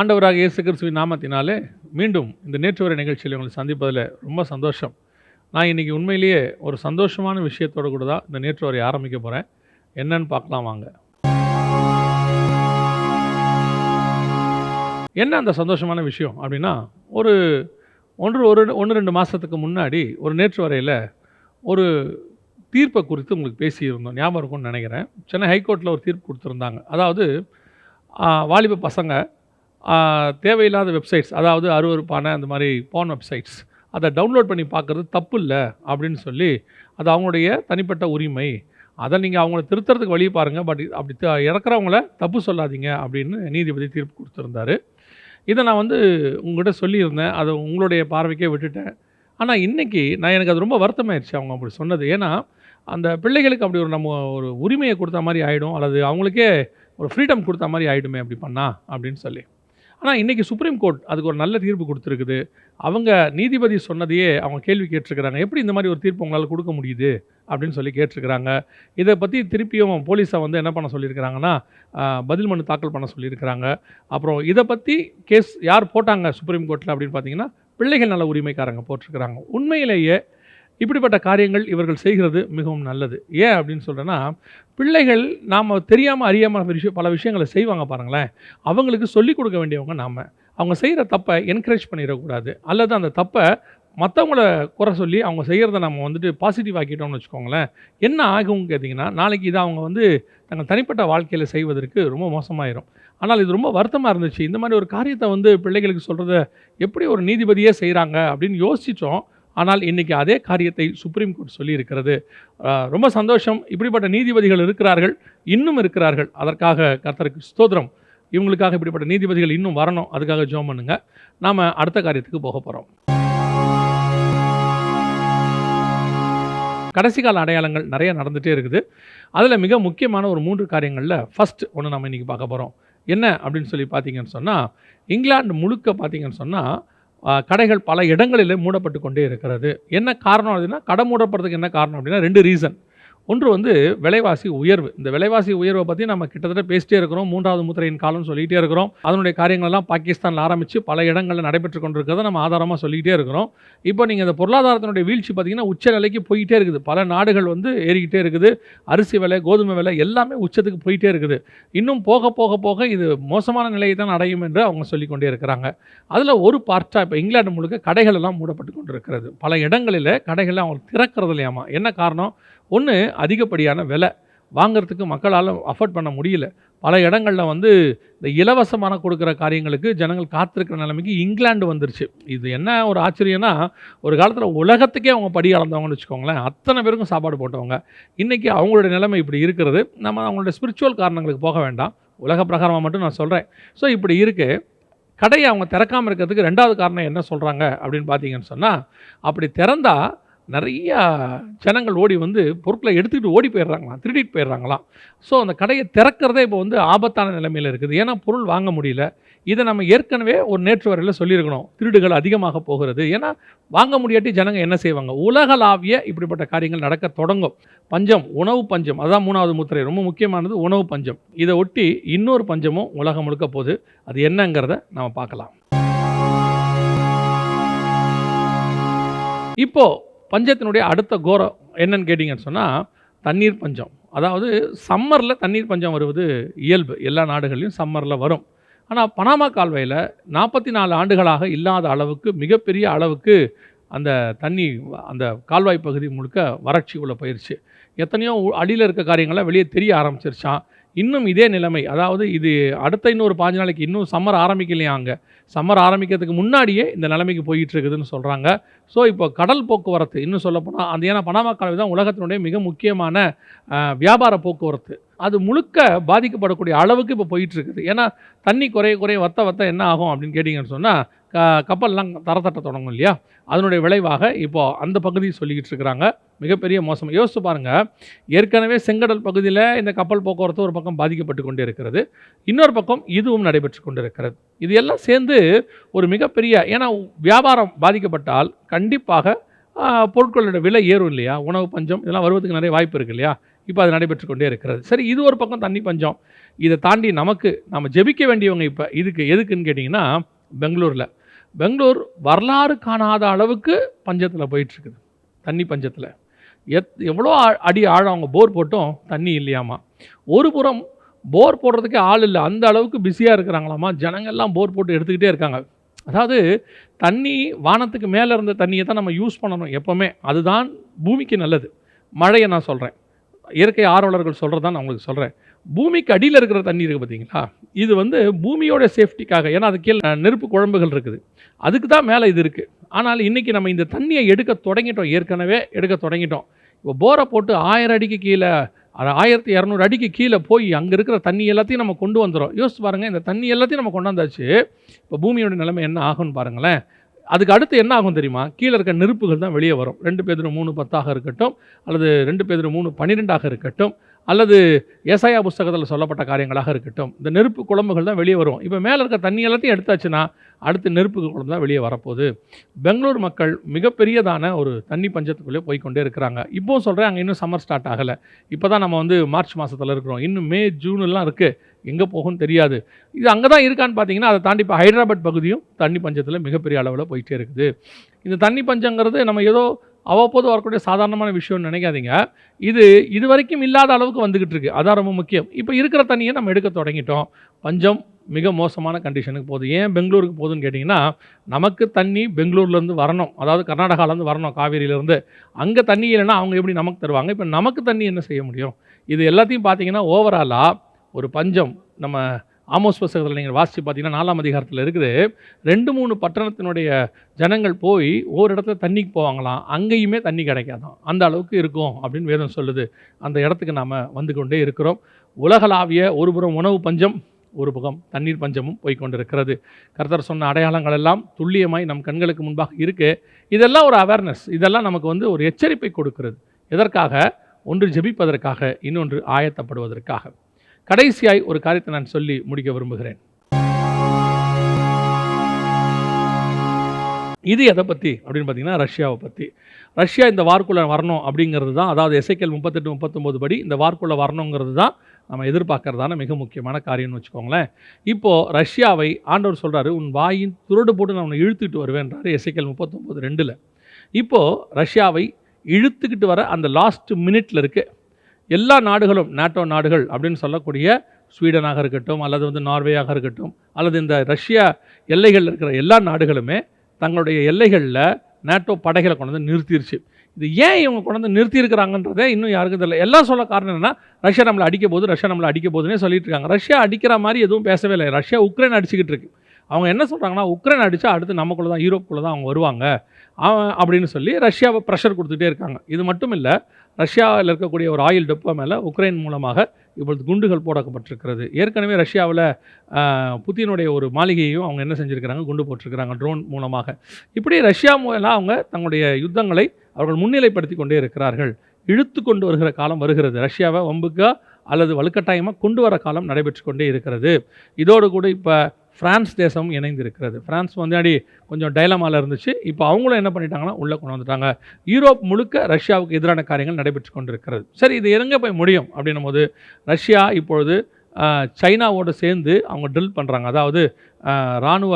ஆண்டவராக இயேசு கிறிஸ்துவின் நாமத்தினாலே மீண்டும் இந்த நேற்று வரை நிகழ்ச்சியில் உங்களை சந்திப்பதில் ரொம்ப சந்தோஷம். நான் இன்றைக்கி உண்மையிலேயே ஒரு சந்தோஷமான விஷயத்தோடு கூட தான் இந்த நேற்று வரை ஆரம்பிக்க போகிறேன் என்னன்னு பார்க்கலாம் வாங்க. என்ன அந்த சந்தோஷமான விஷயம் அப்படின்னா ஒரு ஒன்று ஒரு ஒன்று ரெண்டு மாதத்துக்கு முன்னாடி ஒரு நேற்று வரையில் ஒரு தீர்ப்பை குறித்து உங்களுக்கு பேசியிருந்தோம். ஞாபகம் இருக்கும்னு நினைக்கிறேன். சென்னை ஹைகோர்ட்டில் ஒரு தீர்ப்பு கொடுத்துருந்தாங்க. அதாவது வாலிப பசங்க தேவையில்லாத வெப்சைட்ஸ் அதாவது அருவருப்பான அந்த மாதிரி போன் வெப்சைட்ஸ் அதை டவுன்லோட் பண்ணி பார்க்குறது தப்பு இல்லை அப்படின்னு சொல்லி அது அவங்களுடைய தனிப்பட்ட உரிமை. அதை நீங்கள் அவங்கள திருத்துறதுக்கு வழி பாருங்கள் பட் அப்படி த- இறக்குறவங்கள தப்பு சொல்லாதீங்க அப்படின்னு நீதிபதி தீர்ப்பு கொடுத்துருந்தாரு. இதை நான் வந்து உங்கள்கிட்ட சொல்லியிருந்தேன் அதை உங்களுடைய பார்வைக்கே விட்டுட்டேன். ஆனால் இன்றைக்கி நான் எனக்கு அது ரொம்ப வருத்தமாயிருச்சு அவங்க அப்படி சொன்னது. ஏன்னா அந்த பிள்ளைகளுக்கு அப்படி ஒரு நம்ம ஒரு உரிமையை கொடுத்த மாதிரி ஆகிடும் அல்லது அவங்களுக்கே ஒரு ஃப்ரீடம் கொடுத்த மாதிரி ஆகிடுமே அப்படி பண்ணா அப்படின்னு சொல்லி. ஆனால் இன்றைக்கி சுப்ரீம் கோர்ட் அதுக்கு ஒரு நல்ல தீர்ப்பு கொடுத்துருக்குது. அவங்க நீதிபதி சொன்னதையே அவங்க கேள்வி கேட்டிருக்கிறாங்க. எப்படி இந்த மாதிரி ஒரு தீர்ப்பு உங்களால் கொடுக்க முடியுது? அப்படின்னு சொல்லி கேட்டிருக்கிறாங்க. இதை பற்றி திருப்பியும் போலீஸை வந்து என்ன பண்ண சொல்லியிருக்கிறாங்கன்னா பதில் மனு தாக்கல் பண்ண சொல்லியிருக்கிறாங்க. அப்புறம் இதை பற்றி கேஸ் யார் போட்டாங்க சுப்ரீம் கோர்ட்டில் அப்படின்னு பார்த்தீங்கன்னா பிள்ளைகள் நல உரிமைக்காரங்க போட்டிருக்கிறாங்க. உண்மையிலேயே இப்படிப்பட்ட காரியங்கள் இவர்கள் செய்கிறது மிகவும் நல்லது. ஏன் அப்படின்னு சொல்கிறேன்னா பிள்ளைகள் நாம் தெரியாமல் அறியாமல் விஷயம் பல விஷயங்களை செய்வாங்க பாருங்களேன். அவங்களுக்கு சொல்லிக் கொடுக்க வேண்டியவங்க நாம். அவங்க செய்கிற தப்பை என்கரேஜ் பண்ணிடக்கூடாது. அல்லது அந்த தப்பை மற்றவங்கள குறை சொல்லி அவங்க செய்கிறத நம்ம வந்துட்டு பாசிட்டிவ் ஆக்கிட்டோம்னு வச்சுக்கோங்களேன். என்ன ஆகும் கேட்டிங்கன்னா நாளைக்கு இதை அவங்க வந்து தங்கள் தனிப்பட்ட வாழ்க்கையில் செய்வதற்கு ரொம்ப மோசமாயிரும். ஆனால் இது ரொம்ப வருத்தமாக இருந்துச்சு. இந்த மாதிரி ஒரு காரியத்தை வந்து பிள்ளைகளுக்கு சொல்கிறத எப்படி ஒரு நீதிபதியே செய்கிறாங்க அப்படின்னு யோசிச்சிட்டோம் ஆனால் இன்றைக்கி அதே காரியத்தை சுப்ரீம் கோர்ட் சொல்லியிருக்கிறது. ரொம்ப சந்தோஷம். இப்படிப்பட்ட நீதிபதிகள் இருக்கிறார்கள் இன்னும் இருக்கிறார்கள். அதற்காக கர்த்தருக்கு ஸ்தோத்திரம். இவங்களுக்காக இப்படிப்பட்ட நீதிபதிகள் இன்னும் வரணும். அதுக்காக ஜோம் பண்ணுங்க. நாம் அடுத்த காரியத்துக்கு போக போகிறோம் கடைசி கால அடையாளங்கள் நிறைய நடந்துகிட்டே இருக்குது. அதில் மிக முக்கியமான ஒரு மூன்று காரியங்களில் ஃபஸ்ட் ஒன்று நம்ம இன்றைக்கி பார்க்க போகிறோம் என்ன அப்படின்னு சொல்லி பார்த்தீங்கன்னு சொன்னால் இங்கிலாந்து முழுக்க பார்த்தீங்கன்னு சொன்னால் கடைகள் பல இடங்களிலே மூடப்பட்டு கொண்டே இருக்கிறது. என்ன காரணம் அப்படின்னா கடை மூடப்படுறதுக்கு என்ன காரணம் அப்படின்னா ரெண்டு ரீசன் ஒன்று வந்து விலைவாசி உயர்வு. இந்த விலைவாசி உயர்வை பற்றி நம்ம கிட்டத்தட்ட பேசிட்டே இருக்கிறோம். மூன்றாவது முத்திரையின் காலம் சொல்லிகிட்டே இருக்கிறோம். அதனுடைய காரியங்களெல்லாம் பாகிஸ்தானில் ஆரம்பித்து பல இடங்களில் நடைபெற்று கொண்டிருக்கிறத நம்ம ஆதாரமாக சொல்லிக்கிட்டே இருக்கிறோம். இப்போ நீங்கள் இந்த பொருளாதாரத்தினுடைய வீழ்ச்சி பார்த்தீங்கன்னா உச்ச நிலைக்கு போயிட்டே இருக்குது. பல நாடுகள் வந்து ஏறிக்கிட்டே இருக்குது. அரிசி விலை கோதுமை விலை எல்லாமே உச்சத்துக்கு போயிட்டே இருக்குது. இன்னும் போக போக போக இது மோசமான நிலையை தான் அடையும் என்று அவங்க சொல்லிக்கொண்டே இருக்கிறாங்க. அதில் ஒரு பார்ட்டாக இப்போ இங்கிலாந்து முழுக்க கடைகள் எல்லாம் மூடப்பட்டு கொண்டிருக்கிறது. பல இடங்களில் கடைகளை அவங்க திறக்கிறது இல்லையாமா? என்ன காரணம்? ஒன்று அதிகப்படியான விலை. வாங்குறதுக்கு மக்களால் அஃபோர்ட் பண்ண முடியல. பல இடங்களில் வந்து இந்த இலவசமான கொடுக்குற காரியங்களுக்கு ஜனங்கள் காத்திருக்கிற நிலைமைக்கு இங்கிலாந்து வந்துருச்சு. இது என்ன ஒரு ஆச்சரியம்னா ஒரு காலத்தில் உலகத்துக்கே அவங்க படி அளந்தவங்கன்னு வச்சுக்கோங்களேன். அத்தனை பேருக்கும் சாப்பாடு போட்டவங்க. இன்றைக்கி அவங்களுடைய நிலைமை இப்படி இருக்கிறது. நம்ம அவங்களுடைய ஸ்பிரிச்சுவல் காரணங்களுக்கு போக வேண்டாம். உலக பிரகாரமாக மட்டும் நான் சொல்கிறேன் ஸோ இப்படி இருக்குது கடையை அவங்க திறக்காமல் இருக்கிறதுக்கு ரெண்டாவது காரணம் என்ன சொல்கிறாங்க அப்படின்னு பார்த்தீங்கன்னு சொன்னால் அப்படி திறந்தால் நிறையா ஜனங்கள் ஓடி வந்து பொருட்களை எடுத்துக்கிட்டு ஓடி போயிடுறாங்களாம் திருடிட்டு போயிடுறாங்களாம். ஸோ அந்த கடையை திறக்கிறதே இப்போ வந்து ஆபத்தான நிலைமையில் இருக்குது. ஏன்னா பொருள் வாங்க முடியல. இதை நம்ம ஏற்கனவே ஒரு நேற்று வரையில் சொல்லியிருக்கணும். திருடுகள் அதிகமாக போகிறது. ஏன்னா வாங்க முடியாட்டி ஜனங்க என்ன செய்வாங்க? உலகளாவிய இப்படிப்பட்ட காரியங்கள் நடக்க தொடங்கும். பஞ்சம் உணவு பஞ்சம். அதான் மூணாவது முத்திரை. ரொம்ப முக்கியமானது உணவு பஞ்சம். இதை ஒட்டி இன்னொரு பஞ்சமும் உலகம் முழுக்க போகுது. அது என்னங்கிறத நம்ம பார்க்கலாம். இப்போது பஞ்சத்தினுடைய அடுத்த கோரம் என்னன்னு கேட்டிங்கன்னு சொன்னால் தண்ணீர் பஞ்சம். அதாவது சம்மரில் தண்ணீர் பஞ்சம் வருவது இயல்பு. எல்லா நாடுகள்லையும் சம்மரில் வரும். ஆனால் பனாமா கால்வாயில் நாற்பத்தி நாலு ஆண்டுகளாக இல்லாத அளவுக்கு மிகப்பெரிய அளவுக்கு அந்த தண்ணி அந்த கால்வாய் பகுதி முழுக்க வறட்சி உள்ள போயிடுச்சு எத்தனையோ அடியில் இருக்க காரியங்கள்லாம் வெளியே தெரிய ஆரம்பிச்சிருச்சான் இன்னும் இதே நிலைமை. அதாவது இது அடுத்த இன்னொரு பாஞ்சு நாளைக்கு இன்னும் சம்மர் ஆரம்பிக்கலையா அங்கே சம்மர் ஆரம்பிக்கிறதுக்கு முன்னாடியே இந்த நிலைமைக்கு போயிட்டு இருக்குதுன்னு சொல்கிறாங்க ஸோ இப்போ கடல் போக்குவரத்து இன்னும் சொல்லப்போனால் அந்த ஏன்னா பனாமா தான் உலகத்தினுடைய மிக முக்கியமான வியாபார போக்குவரத்து. அது முழுக்க பாதிக்கப்படக்கூடிய அளவுக்கு இப்போ போயிட்டு இருக்குது ஏன்னா தண்ணி குறைய குறைய வத்த வத்த என்ன ஆகும் அப்படின்னு கேட்டிங்கன்னு சொன்னால் கப்பல்லாம் தரத்தட்ட தொடங்கும் இல்லையா? அதனுடைய விளைவாக இப்போது அந்த பகுதி சொல்லிக்கிட்டு இருக்கிறாங்க. மிகப்பெரிய மோசம். யோசித்து பாருங்கள் ஏற்கனவே செங்கடல் பகுதியில் இந்த கப்பல் போக்குவரத்து ஒரு பக்கம் பாதிக்கப்பட்டு கொண்டே இருக்கிறது. இன்னொரு பக்கம் இதுவும் நடைபெற்று கொண்டிருக்கிறது. இது எல்லாம் சேர்ந்து ஒரு மிகப்பெரிய ஏன்னா வியாபாரம் பாதிக்கப்பட்டால் கண்டிப்பாக பொருட்களோட விலை ஏறும் இல்லையா? உணவு பஞ்சம் இதெல்லாம் வருவதற்கு நிறைய வாய்ப்பு இருக்குது இல்லையா? இப்போ அது நடைபெற்று கொண்டே இருக்கிறது. சரி இது ஒரு பக்கம் தண்ணி பஞ்சம். இதை தாண்டி நமக்கு நம்ம ஜெபிக்க வேண்டியவங்க இப்போ இதுக்கு எதுக்குன்னு கேட்டிங்கன்னா பெங்களூரில். பெங்களூர் வரலாறு காணாத அளவுக்கு பஞ்சத்தில் போயிட்டுருக்குது. தண்ணி பஞ்சத்தில். எத் எவ்வளோ ஆ- அடி ஆழம் அவங்க போர் போட்டோம் தண்ணி இல்லையாமா? ஒரு புறம் போர் போடுறதுக்கே ஆள் இல்லை. அந்த அளவுக்கு பிஸியாக இருக்கிறாங்களாமா? ஜனங்கள்லாம் போர் போட்டு எடுத்துக்கிட்டே இருக்காங்க. அதாவது தண்ணி வானத்துக்கு மேலே இருந்த தண்ணியை தான் நம்ம யூஸ் பண்ணணும் எப்போவுமே. அதுதான் பூமிக்கு நல்லது. மழையை நான் சொல்கிறேன் இயற்கை ஆர்வலர்கள் சொல்கிறது தான் நான் உங்களுக்கு சொல்கிறேன் பூமிக்கு அடியில் இருக்கிற தண்ணி இருக்குது பார்த்தீங்களா இது வந்து பூமியோட சேஃப்டிக்காக ஏன்னா அது கீழே நெருப்பு குழம்புகள் இருக்குது. அதுக்கு தான் மேலே இது இருக்குது ஆனால் இன்றைக்கி நம்ம இந்த தண்ணியை எடுக்க தொடங்கிட்டோம். ஏற்கனவே எடுக்க தொடங்கிட்டோம். இப்போ போரை போட்டு ஆயிரம் அடிக்கு கீழே ஆயிரத்தி இரநூறு அடிக்கு கீழே போய் அங்கே இருக்கிற தண்ணி எல்லாத்தையும் நம்ம கொண்டு வந்துடும் யோசிச்சு பாருங்கள் இந்த தண்ணி எல்லாத்தையும் நம்ம கொண்டாந்தாச்சு. இப்போ பூமியோட நிலைமை என்ன ஆகும்னு பாருங்களேன். அதுக்கு அடுத்து என்ன ஆகும் தெரியுமா? கீழே இருக்க நெருப்புகள் தான் வெளியே வரும். ரெண்டு பேர் மூணு பத்தாக இருக்கட்டும் அல்லது ரெண்டு பேர் மூணு பன்னிரெண்டாக இருக்கட்டும். அல்லது ஏசாயா புஸ்தகத்தில் சொல்லப்பட்ட காரியங்களாக இருக்கட்டும். இந்த நெருப்பு குழம்புகள் தான் வெளியே வரும். இப்போ மேலே இருக்க தண்ணி எல்லாத்தையும் எடுத்தாச்சுன்னா அடுத்து நெருப்பு குழம்பு தான் வெளியே வரப்போகுது. பெங்களூர் மக்கள் மிகப்பெரியதான ஒரு தண்ணி பஞ்சத்துக்குள்ளே போய்க்கொண்டே இருக்கிறாங்க. இப்போவும் சொல்கிறேன் அங்கே இன்னும் சம்மர் ஸ்டார்ட் ஆகலை. இப்போ தான் நம்ம வந்து மார்ச் மாதத்தில் இருக்கிறோம். இன்னும் மே ஜூன்லாம் இருக்குது எங்கே போகும்னு தெரியாது. இது அங்கே தான் இருக்கான்னு பார்த்தீங்கன்னா அதை தாண்டி இப்போ ஹைதராபாத் பகுதியும் தண்ணி பஞ்சத்தில் மிகப்பெரிய அளவில் போயிட்டே இருக்குது. இந்த தண்ணி பஞ்சங்கிறது நம்ம ஏதோ அவ்வப்போது வரக்கூடிய சாதாரணமான விஷயம்னு நினைக்காதீங்க. இது இது வரைக்கும் இல்லாத அளவுக்கு வந்துக்கிட்டு இருக்குது அதான் ரொம்ப முக்கியம். இப்போ இருக்கிற தண்ணியை நம்ம எடுக்க தொடங்கிட்டோம். பஞ்சம் மிக மோசமான கண்டிஷனுக்கு போகுது. ஏன் பெங்களூருக்கு போகுதுன்னு கேட்டிங்கன்னா நமக்கு தண்ணி பெங்களூர்லேருந்து வரணும். அதாவது கர்நாடகாலேருந்து வரணும் காவேரியிலேருந்து. அங்கே தண்ணி இல்லைன்னா அவங்க எப்படி நமக்கு தருவாங்க? இப்போ நமக்கு தண்ணி என்ன செய்ய முடியும்? இது எல்லாத்தையும் பார்த்தீங்கன்னா ஓவராலாக ஒரு பஞ்சம் நம்ம ஆமோஸ் புஸ்தகத்தில் நீங்கள் வாசித்து பார்த்தீங்கன்னா நாலாம் அதிகாரத்தில் இருக்குது. ரெண்டு மூணு பட்டணத்தினுடைய ஜனங்கள் போய் ஒரு இடத்துல தண்ணிக்கு போவாங்களாம். அங்கேயுமே தண்ணி கிடைக்காதாம். அந்த அளவுக்கு இருக்கும் அப்படின்னு வேதம் சொல்லுது. அந்த இடத்துக்கு நாம் வந்து கொண்டே இருக்கிறோம். உலகளாவிய ஒருபுறம் உணவு பஞ்சம் ஒரு பக்கம் தண்ணீர் பஞ்சமும் போய்கொண்டிருக்கிறது கர்த்தர் சொன்ன அடையாளங்கள் எல்லாம் துல்லியமாய் நம் கண்களுக்கு முன்பாக இருக்குது இதெல்லாம் ஒரு அவேர்னஸ் இதெல்லாம் நமக்கு வந்து ஒரு எச்சரிப்பை கொடுக்கிறது. எதற்காக? ஒன்று ஜெபிப்பதற்காக இன்னொன்று ஆயத்தப்படுவதற்காக. கடைசியாய் ஒரு காரியத்தை நான் சொல்லி முடிக்க விரும்புகிறேன். இது எதை பற்றி அப்படின்னு பார்த்தீங்கன்னா ரஷ்யாவை பற்றி ரஷ்யா இந்த வார்க்குள்ளே வரணும் அப்படிங்கிறது தான் அதாவது எஸ்ஐக்கல் முப்பத்தெட்டு முப்பத்தொம்போது படி இந்த வார்க்குள்ளே வரணுங்கிறது தான் நம்ம எதிர்பார்க்கறதான மிக முக்கியமான காரியம்னு வச்சுக்கோங்களேன். இப்போது ரஷ்யாவை ஆண்டவர் சொல்கிறாரு உன் வாயின் துருடு போட்டு நான் உன்னை இழுத்துக்கிட்டு வருவேன்றாரு எஸ்ஐக்கல் முப்பத்தொம்போது ரெண்டில். இப்போது ரஷ்யாவை இழுத்துக்கிட்டு வர அந்த லாஸ்ட் மினிட்ல இருக்குது எல்லா நாடுகளும் நாட்டோ நாடுகள் அப்படின்னு சொல்லக்கூடிய ஸ்வீடனாக இருக்கட்டும் அல்லது வந்து நார்வேயாக இருக்கட்டும் அல்லது இந்த ரஷ்யா எல்லைகளில் இருக்கிற எல்லா நாடுகளுமே தங்களுடைய எல்லைகளில் நாட்டோ படைகளை கொண்டு வந்து நிறுத்திருச்சு. இது ஏன் இவங்க கொண்டு வந்து நிறுத்தியிருக்கிறாங்கன்றதே இன்னும் யாருக்கும் தெரியல. எல்லாம் சொல்ல காரணம் என்னன்னா ரஷ்யா நம்மளை அடிக்க போது ரஷ்யா நம்மளை அடிக்க போதுன்னே சொல்லிட்டு இருக்காங்க. ரஷ்யா அடிக்கிற மாதிரி எதுவும் பேசவே இல்லை. ரஷ்யா உக்ரைன் அடிச்சுக்கிட்டு இருக்கு. அவங்க என்ன சொல்கிறாங்கன்னா உக்ரைன் அடித்தா அடுத்து நம்மக்குள்ளே தான் யூரோப்புக்குள்ளே தான் அவங்க வருவாங்க. அப்படின்னு சொல்லி ரஷ்யாவை ப்ரெஷர் கொடுத்துட்டே இருக்காங்க. இது மட்டும் இல்லை ரஷ்யாவில் இருக்கக்கூடிய ஒரு ஆயில் டெப்போ மேலே உக்ரைன் மூலமாக இப்பொழுது குண்டுகள் போடப்பட்டிருக்கிறது. ஏற்கனவே ரஷ்யாவில் புத்தினுடைய ஒரு மாளிகையையும் அவங்க என்ன செஞ்சுருக்கிறாங்க? குண்டு போட்டிருக்கிறாங்க ட்ரோன் மூலமாக. இப்படி ரஷ்யா மூலம் அவங்க தங்களுடைய யுத்தங்களை அவர்கள் முன்னிலைப்படுத்தி கொண்டே இருக்கிறார்கள். இழுத்து கொண்டு வருகிற காலம் வருகிறது. ரஷ்யாவை வம்புக்கா அல்லது வலுக்கட்டாயமாக கொண்டு வர காலம் நடைபெற்று கொண்டே இருக்கிறது. இதோடு கூட இப்போ ஃப்ரான்ஸ் தேசம் இணைந்திருக்கிறது. பிரான்ஸ் முன்னாடி கொஞ்சம் டைலமாவில் இருந்துச்சு. இப்போ அவங்களும் என்ன பண்ணிட்டாங்கன்னா உள்ளே கொண்டு வந்துட்டாங்க. யூரோப் முழுக்க ரஷ்யாவுக்கு எதிரான காரியங்கள் நடைபெற்று கொண்டிருக்கிறது. சரி இது எங்கே போய் முடியும்? அப்படின்னும் போது ரஷ்யா இப்பொழுது சைனாவோடு சேர்ந்து அவங்க ட்ரில் பண்ணுறாங்க அதாவது இராணுவ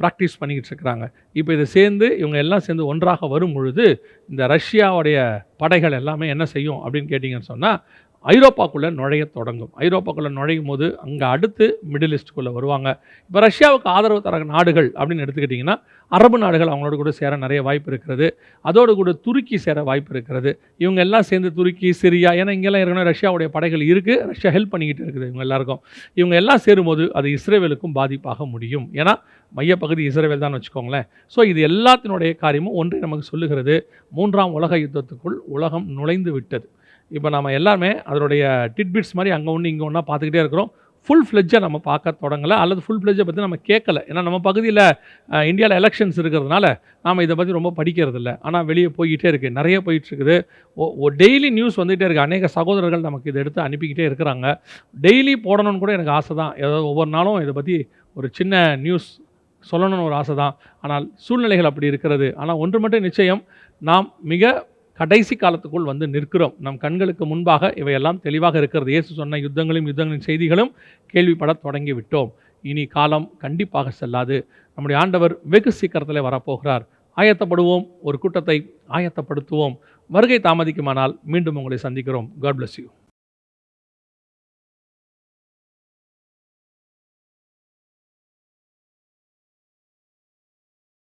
ப்ராக்டிஸ் பண்ணிக்கிட்டு இருக்கிறாங்க. இப்போ இதை சேர்ந்து இவங்க எல்லாம் சேர்ந்து ஒன்றாக வரும் பொழுது இந்த ரஷ்யாவுடைய படைகள் எல்லாமே என்ன செய்யும் அப்படின்னு கேட்டிங்கன்னு சொன்னால் ஐரோப்பாக்குள்ளே நுழைய தொடங்கும். ஐரோப்பாக்குள்ளே நுழையும் போது அங்கே அடுத்து மிடில் ஈஸ்ட்டுக்குள்ளே வருவாங்க. இப்போ ரஷ்யாவுக்கு ஆதரவு தர நாடுகள் அப்படின்னு எடுத்துக்கிட்டிங்கன்னா அரபு நாடுகள் அவங்களோட கூட சேர நிறைய வாய்ப்பு இருக்கிறது. அதோடு கூட துருக்கி சேர வாய்ப்பு இருக்கிறது. இவங்க எல்லாம் சேர்ந்து துருக்கி சிரியா ஏன்னா இங்கெல்லாம் ஏற்கனவே ரஷ்யாவுடைய படைகள் இருக்குது ரஷ்யா ஹெல்ப் பண்ணிக்கிட்டு இருக்குது இவங்க எல்லாருக்கும். இவங்க எல்லாம் சேரும்போது அது இஸ்ரேவேலுக்கும் பாதிப்பாக முடியும். ஏன்னா மையப்பகுதி இஸ்ரேவேல் தான் வச்சுக்கோங்களேன். ஸோ இது எல்லாத்தினுடைய காரியமும் ஒன்றை நமக்கு சொல்லுகிறது. மூன்றாம் உலக யுத்தத்துக்குள் உலகம் நுழைந்து விட்டது. இப்போ நம்ம எல்லாமே அதனுடைய டிட்பிட்ஸ் மாதிரி அங்கே ஒன்று இங்கே ஒன்றா பார்த்துக்கிட்டே இருக்கிறோம். ஃபுல் ஃப்ளெஜ்ஜை நம்ம பார்க்க தொடங்கலை. அல்லது ஃபுல் ஃப்ளெஜ்ஜை பற்றி நம்ம கேட்கல ஏன்னா நம்ம பகுதியில் இந்தியாவில் எலெக்ஷன்ஸ் இருக்கிறதுனால நாம் இதை பற்றி ரொம்ப படிக்கிறதில்ல. ஆனால் வெளியே போய்கிட்டே இருக்குது நிறைய போயிட்டு இருக்குது ஓ டெய்லி நியூஸ் வந்துகிட்டே இருக்குது அநேக சகோதரர்கள் நமக்கு இதை எடுத்து அனுப்பிக்கிட்டே இருக்கிறாங்க. டெய்லி போடணும்னு கூட எனக்கு ஆசை தான். ஏதாவது ஒவ்வொரு நாளும் இதை பற்றி ஒரு சின்ன நியூஸ் சொல்லணும்னு ஒரு ஆசை தான். ஆனால் சூழ்நிலைகள் அப்படி இருக்கிறது. ஆனால் ஒன்று மட்டும் நிச்சயம். நாம் மிக கடைசி காலத்துக்குள் வந்து நிற்கிறோம். நம் கண்களுக்கு முன்பாக இவையெல்லாம் தெளிவாக இருக்கிறது. இயேசு சொன்ன யுத்தங்களும் யுத்தங்களின் செய்திகளும் கேள்விப்படத் தொடங்கி விட்டோம் இனி காலம் கண்டிப்பாக செல்லாது. நம்முடைய ஆண்டவர் வெகு சீக்கிரத்தில் வரப்போகிறார். ஆயத்தப்படுவோம். ஒரு கூட்டத்தை ஆயத்தப்படுத்துவோம். வருகை தாமதிக்குமானால் மீண்டும் உங்களை சந்திக்கிறோம். God bless you